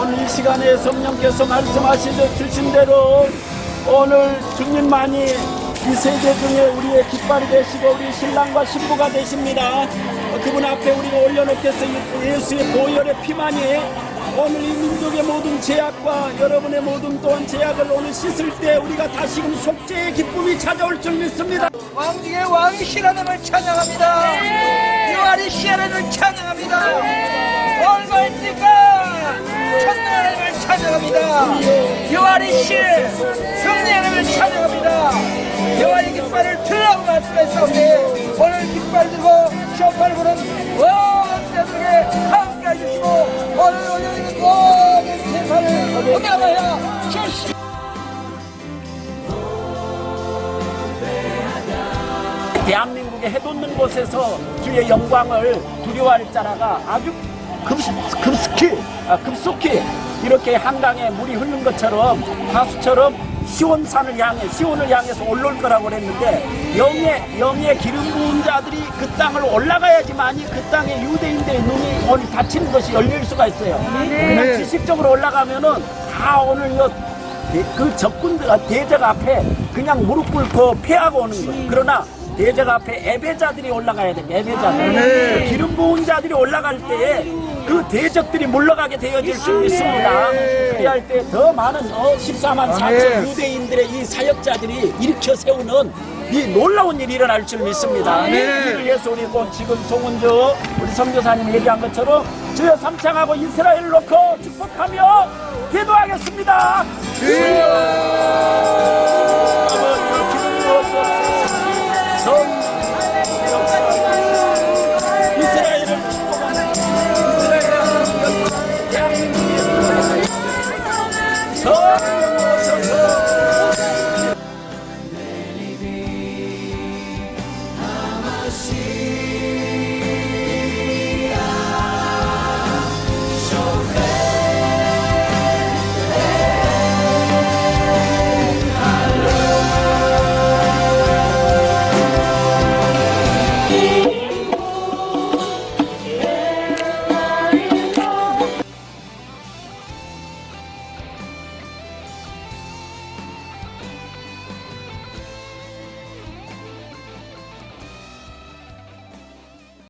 오늘 이 시간에 성령께서 말씀하시듯 주신 대로 오늘 주님만이 이 세계 중에 우리의 깃발이 되시고 우리 신랑과 신부가 되십니다. 그분 앞에 우리가 올려놓겠어 예수의 보혈의 피만이 오늘 이 민족의 모든 제약과 여러분의 모든 또한 제약을 오늘 씻을 때 우리가 다시금 속죄의 기쁨이 찾아올 줄 믿습니다. 왕 중에 왕이신 하나님을 찬양합니다. 유아리시 하나님을 찬양합니다. 얼마입니까? 천년 하나님을 찬양합니다. 유아리 시 대한민국에 해돋는 곳에서 주의 영광을 두려워할 자라가 아주 급, 급속히, 아, 급속히 이렇게 한강에 물이 흐르는 것처럼 하수처럼 시온산을 향해 시온을 향해서 올라올 거라고 그랬는데 영의 영의 기름 부은 자들이 그 땅을 올라가야지만이 그 땅에 유대인들의 눈이 오늘 닫히는 것이 열릴 수가 있어요. 그냥 지식적으로 올라가면은 다 오늘 그 적군들 대적 앞에 그냥 무릎 꿇고 패하고 오는 거예요. 그러나 대적 앞에 예배자들이 올라가야 돼요. 예배자들. 그 기름 부은 자들이 올라갈 때에 그 대적들이 물러가게 되어질 수 있습니다. 그리할 때 더 많은 어, 14만 4천 유대인들의 이 사역자들이 일으켜 세우는 이 놀라운 일이 일어날 줄 믿습니다. 이를 위해서 우리 곧 지금 송은주 우리 선교사님 얘기한 것처럼 주여 삼창하고 이스라엘을 놓고 축복하며 기도하겠습니다. 주